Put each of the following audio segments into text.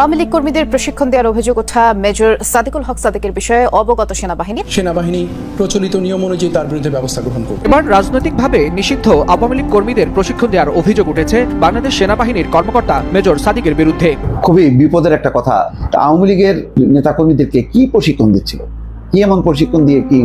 আওয়ামী লীগ কর্মীদের প্রশিক্ষণ দেওয়ার অভিযোগ ওঠা মেজর সাদিকুল হক সাদিকের বিষয়ে অবগত সেনাবাহিনী। সেনাবাহিনী প্রচলিত নিয়ম অনুযায়ী তার বিরুদ্ধে ব্যবস্থা গ্রহণ করবে। এবার রাজনৈতিকভাবে নিষিদ্ধ আওয়ামী লীগ কর্মীদের প্রশিক্ষণ দেওয়ার অভিযোগ উঠেছে বাংলাদেশ সেনাবাহিনীর কর্মকর্তা মেজর সাদিকের বিরুদ্ধে। খুবই বিপদের একটা কথা আওয়ামী লীগের নেতাকর্মীদেরকে কি প্রশিক্ষণ দিচ্ছিল? কি এমন প্রশিক্ষণ দিয়ে কি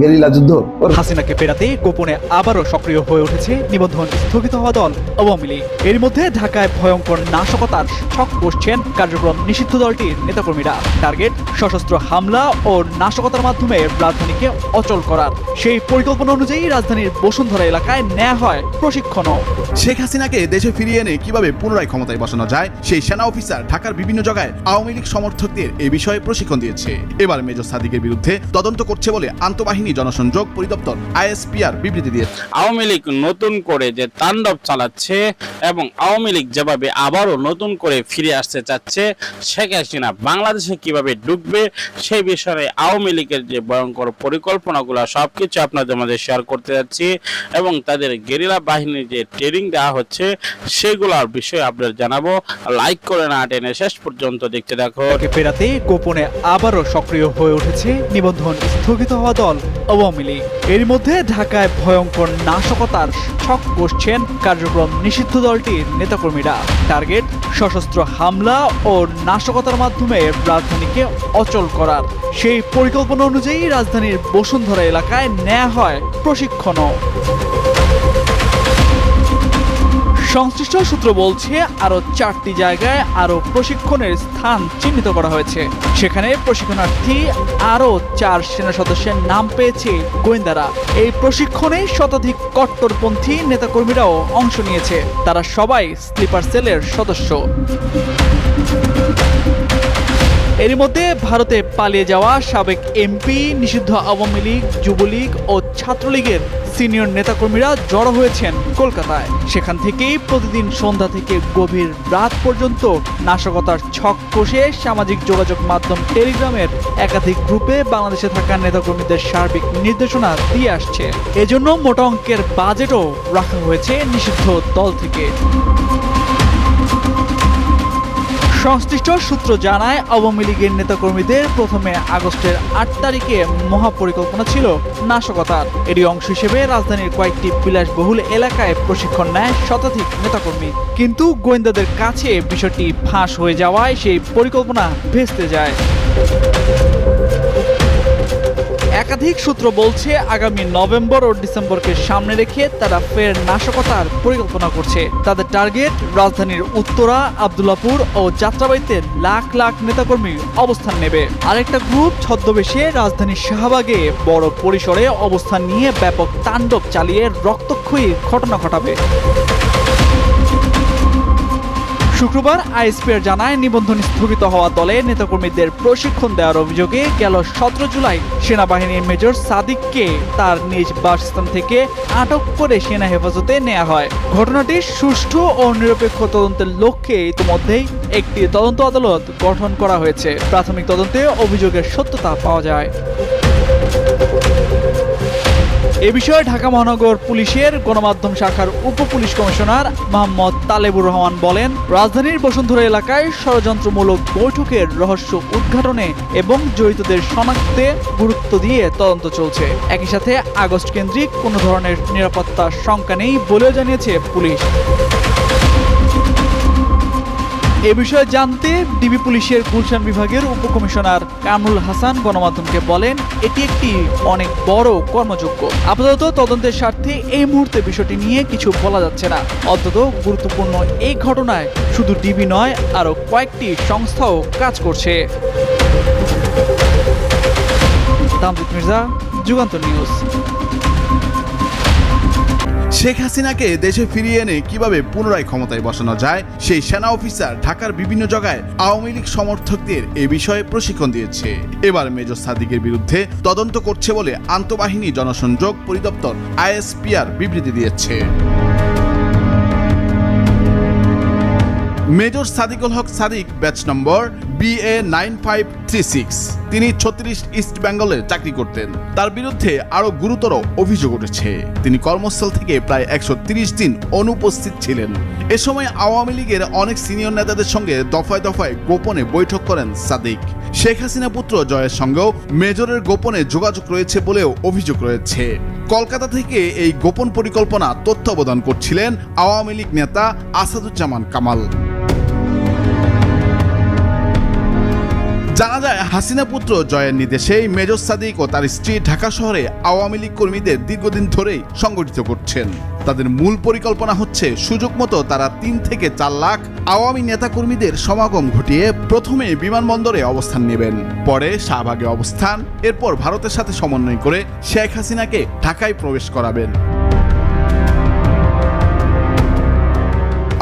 গেরিলা যুদ্ধ? ওর হাসিনাকে ফেরাতে গোপনে আবারও সক্রিয় হয়ে উঠেছে নিবন্ধন স্থগিত হওয়া দল আওয়ামী লীগ। এর মধ্যে ঢাকায় ভয়ঙ্কর নাশকতার ছক বসছেন কার্যক্রম নিষিদ্ধ দলটির নেতাকর্মীরা। টার্গেট সশস্ত্র হামলা ও নাশকতার মাধ্যমে রাজধানীকে অচল করার। সেই পরিকল্পনা অনুযায়ী রাজধানীর বসুন্ধরা এলাকায় নেওয়া হয় প্রশিক্ষণও। শেখ হাসিনাকে দেশে ফিরিয়ে এনে কীভাবে পুনরায় ক্ষমতায় বসানো যায় সেই সেনা অফিসার ঢাকার বিভিন্ন জায়গায় আওয়ামী লীগ সমর্থকদের এ বিষয়ে প্রশিক্ষণ দিয়েছে। এবার মেজর সাদিকের বিরুদ্ধে তদন্ত করছে বলে আন্তঃবাহিনী জনসংযোগ পরিদপ্তর আইএসপিআর বিবৃতি দিয়েছে আওয়ামী লীগ নতুন করে যে তাণ্ডব চালাচ্ছে এবং আওয়ামী লীগ যেভাবে আবারও নতুন করে ফিরে আসতে চাচ্ছে শেখ হাসিনা বাংলাদেশে কীভাবে ডুববে সেই বিষয়ে আওয়ামী লীগের যে ভয়ঙ্কর পরিকল্পনাগুলো সব কিছু আপনাদের মাঝে শেয়ার করতে যাচ্ছি এবং তাদের গেরিলা বাহিনীর যে ট্রেনিং দেওয়া হচ্ছে সেগুলোর বিষয়ে আপনাদের জানাব। লাইক করে না টেনে শেষ পর্যন্ত দেখতে দেখো ফেরাতে গোপনে আবারও সক্রিয় হয়ে উঠেছে নিবন্ধন স্থগিত হওয়া দল। আওয়ামী লীগ। এর মধ্যে ঢাকায় ভয়ঙ্কর নাশকতার ছক কষছেন কার্যক্রম নিষিদ্ধ দলটির নেতাকর্মীরা। টার্গেট, সশস্ত্র হামলা ও নাশকতার মাধ্যমে রাজধানীকে অচল করার। সেই পরিকল্পনা অনুযায়ী রাজধানীর বসুন্ধরা এলাকায় নেওয়া হয় প্রশিক্ষণও। সংশ্লিষ্ট সূত্র বলছে, আরও চারটি জায়গায় আরও প্রশিক্ষণের স্থান চিহ্নিত করা হয়েছে। সেখানে প্রশিক্ষণার্থী আরও চার সেনা সদস্যের নাম পেয়েছে গোয়েন্দারা। এই প্রশিক্ষণে শতাধিক কট্টরপন্থী নেতাকর্মীরাও অংশ নিয়েছে। তারা সবাই স্লিপার সেলের সদস্য। এরই মধ্যে ভারতে পালিয়ে যাওয়া সাবেক এমপি, নিষিদ্ধ আওয়ামী লীগ, যুবলীগ ও ছাত্রলীগের সিনিয়র নেতাকর্মীরা জড়ো হয়েছেন কলকাতায়। সেখান থেকেই প্রতিদিন সন্ধ্যা থেকে গভীর রাত পর্যন্ত নাশকতার ছক কষে সামাজিক যোগাযোগ মাধ্যম টেলিগ্রামের একাধিক গ্রুপে বাংলাদেশে থাকা নেতাকর্মীদের সার্বিক নির্দেশনা দিয়ে আসছে। এজন্য মোটা অঙ্কের বাজেটও রাখা হয়েছে নিষিদ্ধ দল থেকে। সংশ্লিষ্ট সূত্র জানায়, আওয়ামী লীগের নেতাকর্মীদের প্রথমে আগস্টের আট তারিখে মহাপরিকল্পনা ছিল নাশকতার। এরই অংশ হিসেবে রাজধানীর কয়েকটি বিলাসবহুল এলাকায় প্রশিক্ষণ নেয় শতাধিক নেতাকর্মী। কিন্তু গোয়েন্দাদের কাছে বিষয়টি ফাঁস হয়ে যাওয়ায় সেই পরিকল্পনা ভেস্তে যায়। একাধিক সূত্র বলছে আগামী নভেম্বর ও ডিসেম্বরকে সামনে রেখে তারা ফের নাশকতার পরিকল্পনা করছে। তাদের টার্গেট, রাজধানীর উত্তরা, আবদুল্লাপুর ও যাত্রাবাড়িতে লাখ লাখ নেতাকর্মী অবস্থান নেবে। আরেকটা গ্রুপ ছদ্মবেশে রাজধানীর শাহবাগে বড় পরিসরে অবস্থান নিয়ে ব্যাপক তাণ্ডব চালিয়ে রক্তক্ষয়ী ঘটনা ঘটাবে। শুক্রবার আইএসপিআর জানায় নিবন্ধন স্থগিত হওয়া দলে নেতাকর্মীদের প্রশিক্ষণ দেওয়ার অভিযোগে গেল সতেরো জুলাই সেনাবাহিনীর মেজর সাদিককে তার নিজ বাসস্থান থেকে আটক করে সেনা হেফাজতে নেওয়া হয়। ঘটনাটি সুষ্ঠু ও নিরপেক্ষ তদন্তের লক্ষ্যে ইতিমধ্যেই একটি তদন্ত আদালত গঠন করা হয়েছে। প্রাথমিক তদন্তে অভিযোগের সত্যতা পাওয়া যায়। এ বিষয়ে ঢাকা মহানগর পুলিশের গণমাধ্যম শাখার উপ পুলিশ কমিশনার মোহাম্মদ তালেবুর রহমান বলেন, রাজধানীর বসুন্ধরা এলাকায় ষড়যন্ত্রমূলক বৈঠকের রহস্য উদ্ঘাটনে এবং জড়িতদের শনাক্তে গুরুত্ব দিয়ে তদন্ত চলছে। একই সাথে আগস্ট কেন্দ্রিক কোনো ধরনের নিরাপত্তা শঙ্কা নেই বলেও জানিয়েছে পুলিশ। এ বিষয়ে জানতে ডিবি পুলিশের গুলশান বিভাগের উপকমিশনার কামরুল হাসান গণমাধ্যমকে বলেন, এটি একটি অনেক বড় কর্মযোগ্য। আপাতত তদন্তের স্বার্থে এই মুহূর্তে বিষয়টি নিয়ে কিছু বলা যাচ্ছে না। অন্তত গুরুত্বপূর্ণ এই ঘটনায় শুধু ডিবি নয়, আরও কয়েকটি সংস্থাও কাজ করছে। তামজিদ মির্জা, যুগান্তর নিউজ। শেখ হাসিনাকে দেশে ফিরিয়ে এনে কীভাবে পুনরায় ক্ষমতায় বসানো যায়, সেই সেনা অফিসার ঢাকার বিভিন্ন জায়গায় আওয়ামী লীগ সমর্থকদের এ বিষয়ে প্রশিক্ষণ দিয়েছে। এবার মেজর সাদিকের বিরুদ্ধে তদন্ত করছে বলে আন্তঃবাহিনী জনসংযোগ পরিদপ্তর আইএসপিআর বিবৃতি দিয়েছে। Major Sadikul Haque Sadik, batch number B A nine five three six তিনি ছত্রিশ ইস্ট বেঙ্গলে চাকরি করতেন। তার বিরুদ্ধে আরও গুরুতর অভিযোগ উঠেছে। তিনি কর্মস্থল থেকে প্রায় একশো দিন অনুপস্থিত ছিলেন। এ সময় আওয়ামী লীগের অনেক সিনিয়র নেতাদের সঙ্গে দফায় দফায় গোপনে বৈঠক করেন সাদিক। শেখ হাসিনা পুত্র জয়ের সঙ্গেও মেজরের গোপনে যোগাযোগ রয়েছে বলেও অভিযোগ রয়েছে। কলকাতা থেকে এই গোপন পরিকল্পনা তত্ত্বাবধান করছিলেন আওয়ামী লীগ নেতা আসাদুজ্জামান কামাল। জানা যায়, হাসিনা পুত্র জয়ের নির্দেশেই মেজর সাদিক ও তার স্ত্রী ঢাকা শহরে আওয়ামী লীগ কর্মীদের দীর্ঘদিন ধরেই সংগঠিত করছেন। তাদের মূল পরিকল্পনা হচ্ছে, সুযোগ মতো তারা তিন থেকে চার লাখ আওয়ামী নেতাকর্মীদের সমাগম ঘটিয়ে প্রথমে বিমানবন্দরে অবস্থান নেবেন। পরে শাহবাগে অবস্থান, এরপর ভারতের সাথে সমন্বয় করে শেখ হাসিনাকে ঢাকায় প্রবেশ করাবেন।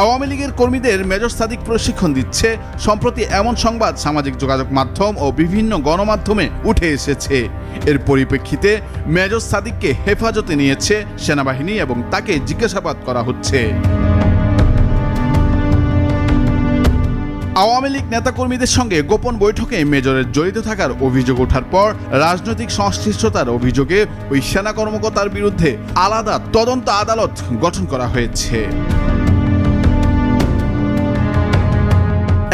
আওয়ামী লীগের কর্মীদের মেজর সাদিক প্রশিক্ষণ দিচ্ছে। সম্প্রতি এমন সংবাদ সামাজিক যোগাযোগ মাধ্যম ও বিভিন্ন গণমাধ্যমে উঠে এসেছে। এর পরিপ্রেক্ষিতে মেজর সাদিককে হেফাজতে নিয়েছে সেনাবাহিনী এবং তাকে জিজ্ঞাসাবাদ করা হচ্ছে। আওয়ামী লীগ নেতাকর্মীদের সঙ্গে গোপন বৈঠকে মেজরের জড়িত থাকার অভিযোগ ওঠার পর রাজনৈতিক সংশ্লিষ্টতার অভিযোগে ওই সেনা কর্মকর্তার বিরুদ্ধে আলাদা তদন্ত আদালত গঠন করা হয়েছে।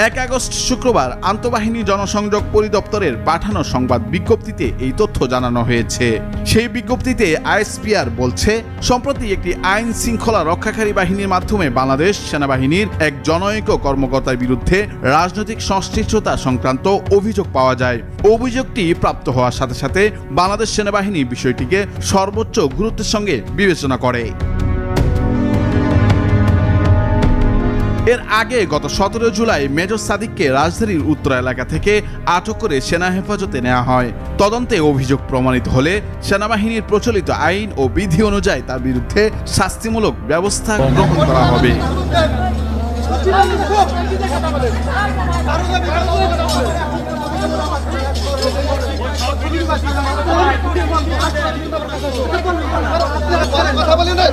এক আগস্ট শুক্রবার আন্তঃবাহিনী জনসংযোগ পরিদপ্তরের পাঠানো সংবাদ বিজ্ঞপ্তিতে এই তথ্য জানানো হয়েছে। সেই বিজ্ঞপ্তিতে আইএসপিআর বলছে, সম্প্রতি একটি আইন শৃঙ্খলা রক্ষাকারী বাহিনীর মাধ্যমে বাংলাদেশ সেনাবাহিনীর এক জনৈক কর্মকর্তার বিরুদ্ধে রাজনৈতিক সংশ্লিষ্টতা সংক্রান্ত অভিযোগ পাওয়া যায়। অভিযোগটি প্রাপ্ত হওয়ার সাথে সাথে বাংলাদেশ সেনাবাহিনী বিষয়টিকে সর্বোচ্চ গুরুত্বের সঙ্গে বিবেচনা করে। এর আগে গত সতেরো জুলাই মেজর সাদিককে রাজধানীর উত্তর এলাকা থেকে আটক করে সেনা হেফাজতে নেওয়া হয় তদন্তে অভিযোগ প্রমাণিত হলে সেনাবাহিনীর প্রচলিত আইন ও বিধি অনুযায়ী তার বিরুদ্ধে শাস্তিমূলক ব্যবস্থা গ্রহণ করা হবে কথা বলি না।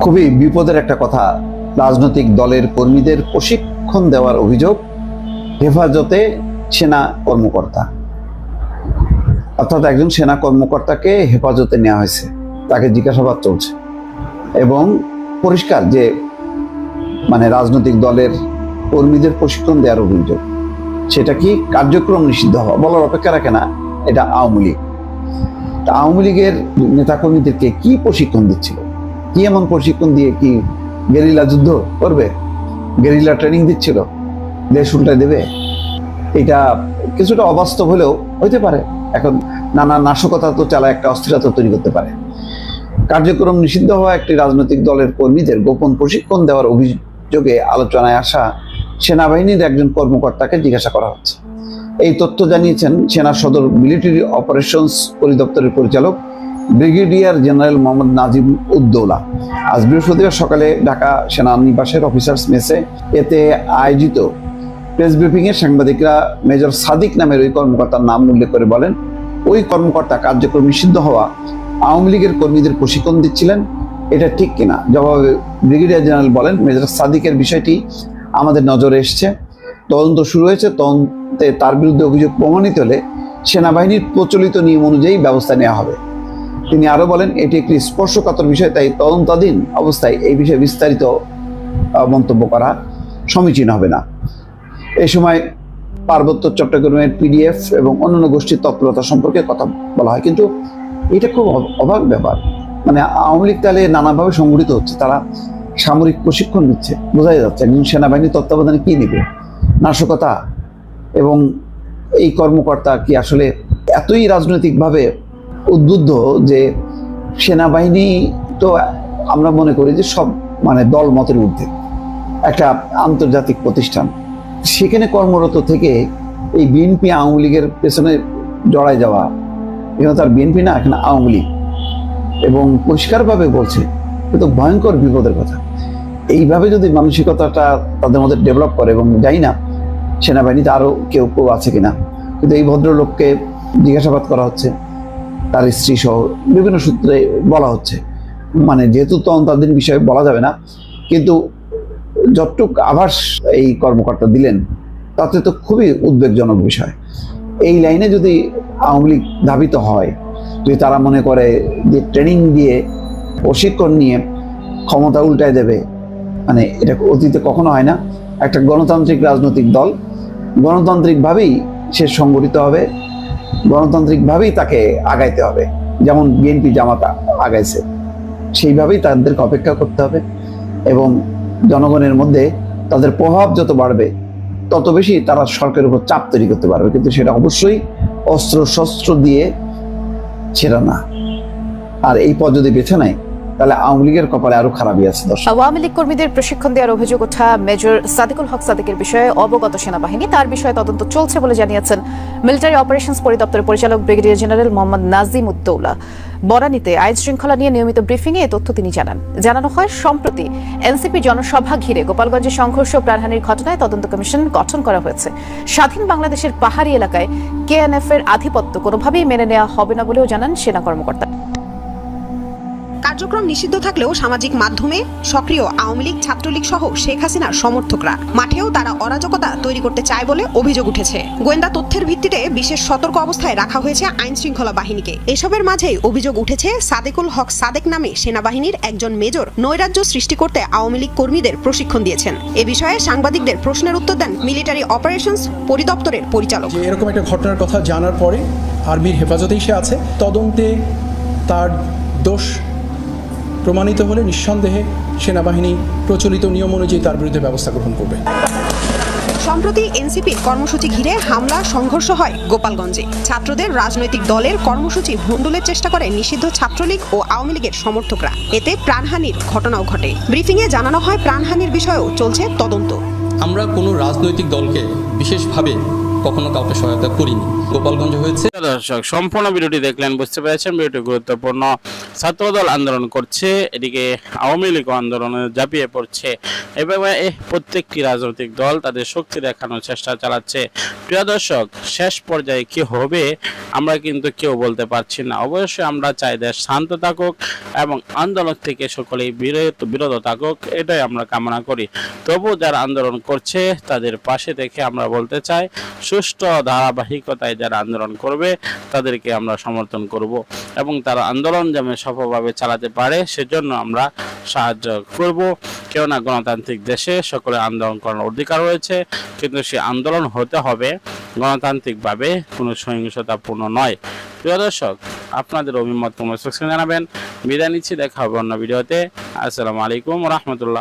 খুবই বিপদের একটা কথা। রাজনৈতিক দলের কর্মীদের প্রশিক্ষণ দেওয়ার অভিযোগ, হেফাজতে সেনা কর্মকর্তা। অর্থাৎ একজন সেনা কর্মকর্তাকে হেফাজতে নেওয়া হয়েছে। তাকে জিজ্ঞাসাবাদ চলছে। এবং পরিষ্কার যে মানে রাজনৈতিক দলের কর্মীদের প্রশিক্ষণ দেওয়ার অভিযোগ, সেটা কি কার্যক্রম নিষিদ্ধ হওয়া, বলার অপেক্ষা রাখে না, এটা আওয়ামী লীগ। তা আওয়ামী লীগের নেতাকর্মীদেরকে কি প্রশিক্ষণ দিচ্ছিল? কি এমন প্রশিক্ষণ দিয়ে কি গেরিলা যুদ্ধ করবে? গেরিলা ট্রেনিং দিচ্ছিল, দেশ উল্টায় দেবে? এটা কিছুটা অবাস্তব হলেও হইতে পারে। এখন নানা নাশকতা তো চালা একটা অস্থিরতা তৈরি করতে পারে। কার্যক্রম নিষিদ্ধ হওয়া একটি রাজনৈতিক দলের কর্মীদের গোপন প্রশিক্ষণ দেওয়ার অভিযোগে আলোচনায় আসা সেনাবাহিনীর একজন কর্মকর্তাকে জিজ্ঞাসা করা হচ্ছে। এই তথ্য জানিয়েছেন সেনা সদর মিলিটারি অপারেশনস পরিদপ্তরের পরিচালক ব্রিগেডিয়ার জেনারেল মোহাম্মদ নাজিম উদ্দৌলা। আজ বৃহস্পতিবার সকালে ঢাকা সেনানিবাসের অফিসার্স মেসে এতে আয়োজিত প্রেস ব্রিফিংয়ে সাংবাদিকরা মেজর সাদিক নামের ওই কর্মকর্তার নাম উল্লেখ করে বলেন, ওই কর্মকর্তা কার্যক্রম নিষিদ্ধ হওয়া আওয়ামী লীগের কর্মীদের প্রশিক্ষণ দিচ্ছিলেন। এটা ঠিক কিনা? জবাবে ব্রিগেডিয়ার জেনারেল বলেন, মেজর সাদিকের বিষয়টি আমাদের নজরে এসছে। তদন্ত শুরু হয়েছে। তদন্তে তার বিরুদ্ধে অভিযোগ প্রমাণিত হলে সেনাবাহিনীর প্রচলিত নিয়ম অনুযায়ী ব্যবস্থা নেওয়া হবে। তিনি আরও বলেন, এটি একটি স্পর্শকাতর বিষয়, তাই তদন্তাধীন অবস্থায় এই বিষয়ে বিস্তারিত মন্তব্য করা সমীচীন হবে না। এই সময় পার্বত্য চট্টগ্রামের পিডিএফ এবং অন্যান্য গোষ্ঠীর তৎপরতা সম্পর্কে কথা বলা হয়। কিন্তু এটা খুব অবাক ব্যাপার। মানে আওয়ামী লীগ তাহলে নানাভাবে সংগঠিত হচ্ছে, তারা সামরিক প্রশিক্ষণ নিচ্ছে, বোঝাই যাচ্ছে একজন সেনাবাহিনীর তত্ত্বাবধানে কি নেবে? নাশকতা এবং এই কর্মকর্তা কি আসলে এতই রাজনৈতিকভাবে উদ্বুদ্ধ যে সেনাবাহিনী তো আমরা মনে করি যে সব মানে দল মতের ঊর্ধ্বে। একটা আন্তর্জাতিক প্রতিষ্ঠান। সেখানে কর্মরত থেকে এই বিএনপি আওয়ামী লীগের পেছনে জড়ায় যাওয়া, এখানে তার বিএনপি না, এখানে আওয়ামী লীগ। এবং পরিষ্কারভাবে বলছে কিন্তু ভয়ঙ্কর বিপদের কথা। এইভাবে যদি মানসিকতাটা তাদের মধ্যে ডেভেলপ করে, এবং জানি না সেনাবাহিনীতে আরও কেউ কেউ আছে কিনা, কিন্তু এই ভদ্রলোককে জিজ্ঞাসাবাদ করা হচ্ছে। তার স্ত্রী সহ বিভিন্ন সূত্রে বলা হচ্ছে। মানে যেহেতু তদন্তাধীন বিষয়ে বলা যাবে না, কিন্তু যতটুক আভাস এই কর্মকর্তা দিলেন, তাতে তো খুবই উদ্বেগজনক বিষয়। এই লাইনে যদি আওয়ামী লীগ ধাবিত হয়, যদি তারা মনে করে যে ট্রেনিং দিয়ে প্রশিক্ষণ নিয়ে ক্ষমতা উল্টায় দেবে মানে এটা অতীতে কখনো হয় না, একটা গণতান্ত্রিক রাজনৈতিক দল গণতান্ত্রিকভাবেই সে সংগঠিত হবে গণতান্ত্রিকভাবেই তাকে আগাইতে হবে। যেমন বিএনপি জামাতা আগাইছে, সেইভাবেই তাদেরকে অপেক্ষা করতে হবে এবং জনগণের মধ্যে তাদের প্রভাব যত বাড়বে, তত বেশি তারা সরকারের উপর চাপ তৈরি করতে পারবে। কিন্তু সেটা অবশ্যই অস্ত্র শস্ত্র দিয়ে সেটা না। আর এই যদি বেছে নেয় তাহলে আওয়ামী লীগের কপালে আরও খারাপই আছে আওয়ামী লীগ কর্মীদের প্রশিক্ষণ দেওয়ার অভিযোগ ওঠা মেজর সাদিকুল হক সাদিকের বিষয়ে অবগত সেনাবাহিনী। তার বিষয়ে তদন্ত চলছে বলে জানিয়েছেন মিলিটারি অপারেশনস পরিদপ্তরের পরিচালক ব্রিগেডিয়ার জেনারেল মোহাম্মদ নাজিম উদ্দৌলা বরানীতে আইন শৃঙ্খলা নিয়ে নিয়মিত ব্রিফিং এ তথ্য তিনি জানান। জানানো হয়, সম্প্রতি এনসিপি জনসভা ঘিরে গোপালগঞ্জে সংঘর্ষ প্রাণহানির ঘটনায় তদন্ত কমিশন গঠন করা হয়েছে। স্বাধীন বাংলাদেশের পাহাড়ি এলাকায় কেএনএফ এর আধিপত্য কোনোভাবেই মেনে নেওয়া হবে না বলেও জানান সেনা কর্মকর্তা। কার্যক্রম নিষিদ্ধ থাকলেও সামাজিক মাধ্যমে সক্রিয় আওয়ামী লীগ, ছাত্রলীগ সহ শেখ হাসিনার সমর্থকরা। মাঠেও তারা অরাজকতা তৈরি করতে চায় বলে অভিযোগ উঠেছে। গোয়েন্দা তথ্যের ভিত্তিতে বিশেষ সতর্ক অবস্থায় রাখা হয়েছে আইন শৃঙ্খলা বাহিনীকে। এসবের মাঝেই অভিযোগ উঠেছে, সাদেকুল হক সাদেক নামে সেনাবাহিনীর একজন মেজর নৈরাজ্য সৃষ্টি করতে আওয়ামী লীগ কর্মীদের প্রশিক্ষণ দিয়েছেন। এ বিষয়ে সাংবাদিকদের প্রশ্নের উত্তর দেন মিলিটারি অপারেশনস পরিদপ্তরের পরিচালক। এরকম একটা ঘটনার কথা জানার পরে আর্মির হেফাজতেই সে আছে। তদন্তে তার দোষ প্রমাণিত হলে নিঃসন্দেহে সেনাবাহিনী প্রচলিত নিয়ম অনুযায়ী তার বিরুদ্ধে ব্যবস্থা গ্রহণ করবে। সম্প্রতি এনসিপির কর্মসূচি ঘিরে হামলা সংঘর্ষ হয় গোপালগঞ্জে। ছাত্রদের রাজনৈতিক দলের কর্মসূচি ভণ্ডুলের চেষ্টা করে নিষিদ্ধ ছাত্রলীগ ও আওয়ামী লীগের সমর্থকরা। এতে প্রাণহানির ঘটনাও ঘটে। ব্রিফিংয়ে জানানো হয় প্রাণহানির বিষয়েও চলছে তদন্ত। আমরা কোনো রাজনৈতিক দলকে বিশেষভাবে কখনো কাউকে সহায়তা করিনি। গোপালগঞ্জে হয়েছে দর্শক, সম্পূর্ণ ভিডিওটি দেখলেন, বুঝতে পেরেছেন, ভিডিওটি গুরুত্বপূর্ণ। ছাত্রদল আন্দোলন করছে, এদিকে আওয়ামী লীগ আন্দোলনে ঝাঁপিয়ে পড়ছে। এভাবে প্রত্যেকটি রাজনৈতিক দল তাদের শক্তি দেখানোর চেষ্টা চালাচ্ছে। প্রিয় দর্শক, শেষ পর্যায়ে কি হবে, আমরা কিন্তু কেউ বলতে পারছি না। অবশ্যই আমরা চাই দেশ শান্ত থাকুক এবং আন্দোলন থেকে সকলেই বিরত বিরত থাকুক, এটাই আমরা কামনা করি। তবু যারা আন্দোলন করছে, তাদের পাশে দেখে আমরা বলতে চাই সুষ্ঠু ধারাবাহিকতায় যারা আন্দোলন করবে, তাদেরকে আমরা সমর্থন করব এবং তারা আন্দোলন যেমন সফলভাবে চালাতে পারে, সেজন্য আমরা সাহায্য করব। কেননা গণতান্ত্রিক দেশে সকলে আন্দোলন করার অধিকার রয়েছে, কিন্তু সে আন্দোলন হতে হবে গণতান্ত্রিকভাবে, কোনো সহিংসতাপূর্ণ নয়। প্রিয় দর্শক, আপনাদের অভিমত কমেন্ট সেকশনে জানাবেন। বিদায় নিচ্ছি, দেখা হবে অন্য ভিডিওতে। আসসালামু আলাইকুম রহমতুল্লাহ।